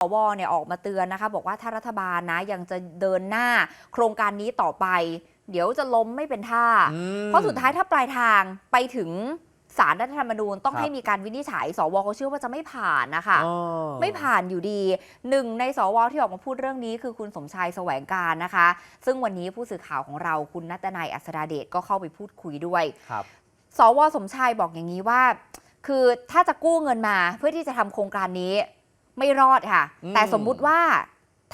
สวเนี่ยออกมาเตือนนะคะ บอกว่าถ้ารัฐบาลนะยังจะเดินหน้าโครงการนี้ต่อไป เดี๋ยวจะล้มไม่เป็นท่าอืมเพราะสุดท้ายถ้าปลายทางไปถึงสารรัฐธรรมนูญต้องครับให้มีการวินิจฉัย สวเขาเชื่อว่าจะไม่ผ่านนะคะอ๋อไม่ผ่านอยู่ดีหนึ่งในสวที่ออกมาพูดเรื่องนี้คือคุณสมชายแสวงการนะคะ ซึ่งวันนี้ผู้สื่อข่าวของเราคุณนัตนายอัศดาเดชก็เข้าไปพูดคุยด้วยครับสวสมชายบอกอย่างนี้ว่า คือถ้าจะกู้เงินมาเพื่อที่จะทำโครงการนี้ ไม่รอดค่ะอืมแต่สมมุติว่า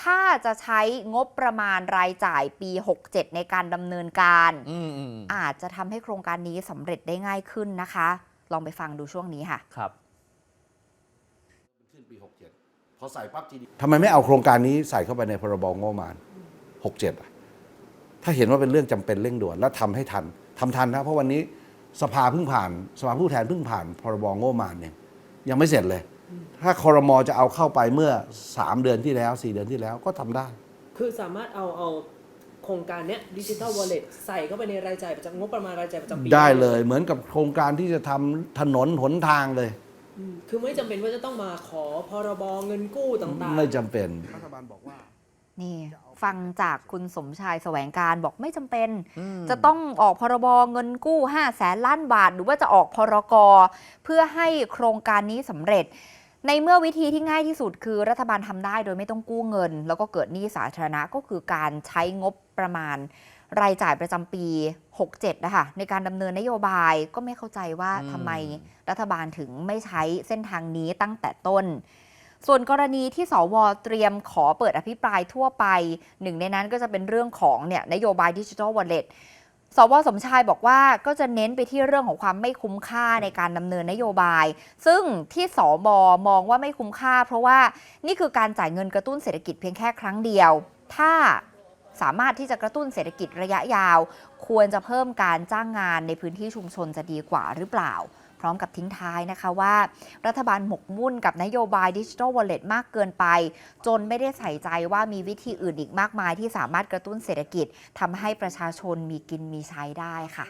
ถ้าจะใช้งบประมาณรายจ่ายปี 67 ในการดำเนินการอืมอืมอาจจะทำให้โครงการนี้สำเร็จได้ง่ายขึ้นนะคะ ลองไปฟังดูช่วงนี้ค่ะ ครับขึ้นปี 67 พอใส่ปั๊บทีทำไมไม่เอาโครงการนี้ใส่เข้าไปในพรบงบประมาณ 67อะถ้าเห็นว่าเป็นเรื่องจำเป็นเร่งด่วนและทำให้ทันทำทันนะเพราะวันนี้สภาเพิ่งผ่าน สภาผู้แทนเพิ่งผ่าน พรบงบประมาณเนี่ยยังไม่เสร็จเลย ถ้าคอรมอจะเอาเข้าไปเมื่อ 3 เดือนที่แล้ว 4 เดือนที่แล้วก็ทำได้ คือสามารถเอาเอาโครงการเนี้ยดิจิทัลวอลเล็ตใส่เข้าไปในรายจ่ายประจำงบประมาณรายจ่ายประจำปีได้เลยเหมือนกับโครงการที่จะทำถนนหนทางเลย อืมคือไม่จำเป็นว่าจะต้องมาขอพรบเงินกู้ต่างๆ ไม่จำเป็นรัฐบาลบอกว่านี่ ฟังจากคุณสมชายแสวงการบอกไม่จำเป็นอืมจะต้องออกพรบเงินกู้5 0 0แสนล้านบาท หรือว่าจะออกพรกเพื่อให้โครงการนี้สำเร็จ ในเมื่อวิธีที่ง่ายที่สุดคือรัฐบาลทำได้โดยไม่ต้องกู้เงิน แล้วก็เกิดหนี้สาธารณะก็คือการใช้งบประมาณ รายจ่ายประจำปี 67 นะคะ ในการดำเนินนโยบายก็ไม่เข้าใจว่าอืมทำไมรัฐบาลถึงไม่ใช้เส้นทางนี้ตั้งแต่ต้น ส่วนกรณีที่สวเตรียมขอเปิดอภิปรายทั่วไป หนึ่งในนั้นก็จะเป็นเรื่องของเนี่ยนโยบายดิจิทัลวอลเล็ต สวสมชายบอกว่าก็จะเน้นไปที่เรื่องของความไม่คุ้มค่าในการดำเนินนโยบาย ซึ่งที่สบมองว่าไม่คุ้มค่า เพราะว่านี่คือการจ่ายเงินกระตุ้นเศรษฐกิจเพียงแค่ครั้งเดียว ถ้าสามารถที่จะกระตุ้นเศรษฐกิจระยะยาว ควรจะเพิ่มการจ้างงานในพื้นที่ชุมชนจะดีกว่าหรือเปล่าพ ร้อมกับทิ้งท้ายนะคะว่า รัฐบาลหมกมุ่นกับนโยบายดิจิทัลวอลเล็ตมากเกินไป จนไม่ได้ใส่ใจว่ามีวิธีอื่นอีกมากมายที่สามารถกระตุ้นเศรษฐกิจทำให้ประชาชนมีกินมีใช้ได้ค่ะ